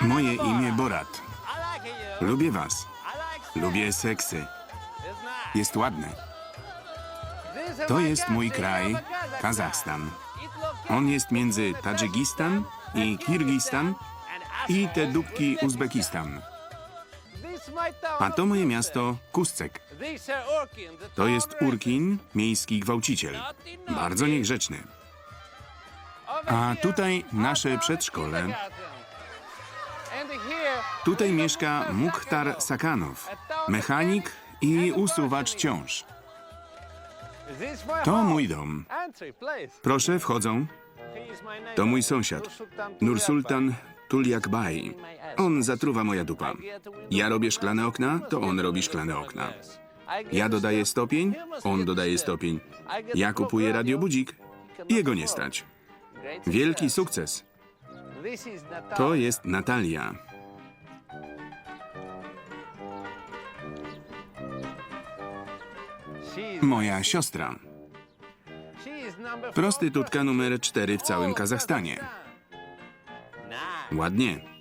Moje imię Borat. Lubię was. Lubię seksy. Jest ładne. To jest mój kraj. Kazachstan. On jest między Tadżykistan i Kirgistan i te dupki Uzbekistan. A to moje miasto Kuscek. To jest Urkin, miejski gwałciciel. Bardzo niegrzeczny. A tutaj nasze przedszkole. Tutaj mieszka Mukhtar Sakanow, mechanik i usuwacz ciąż. To mój dom. Proszę, wchodzą. To mój sąsiad, Nursultan Tuliakbai. On zatruwa moja dupa. Ja robię szklane okna, to on robi szklane okna. Ja dodaję stopień, on dodaje stopień. Ja kupuję radiobudzik, jego nie stać. Wielki sukces. To jest Natalia. Moja siostra. Prostytutka numer 4 w całym Kazachstanie. Ładnie.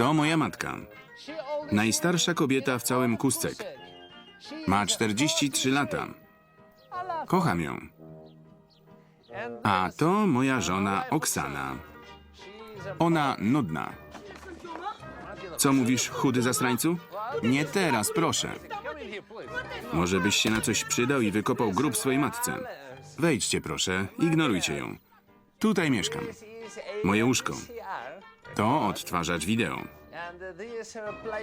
To moja matka. Najstarsza kobieta w całym Kuscek. Ma 43 lata. Kocham ją. A to moja żona Oksana. Ona nudna. Co mówisz, chudy zasrańcu? Nie teraz, proszę. Może byś się na coś przydał i wykopał grób swojej matce. Wejdźcie, proszę, ignorujcie ją. Tutaj mieszkam. Moje łóżko. To odtwarzacz wideo.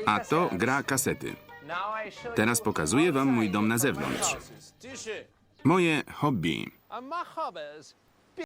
A to gra kasety. Teraz pokazuję wam mój dom na zewnątrz. Moje hobby.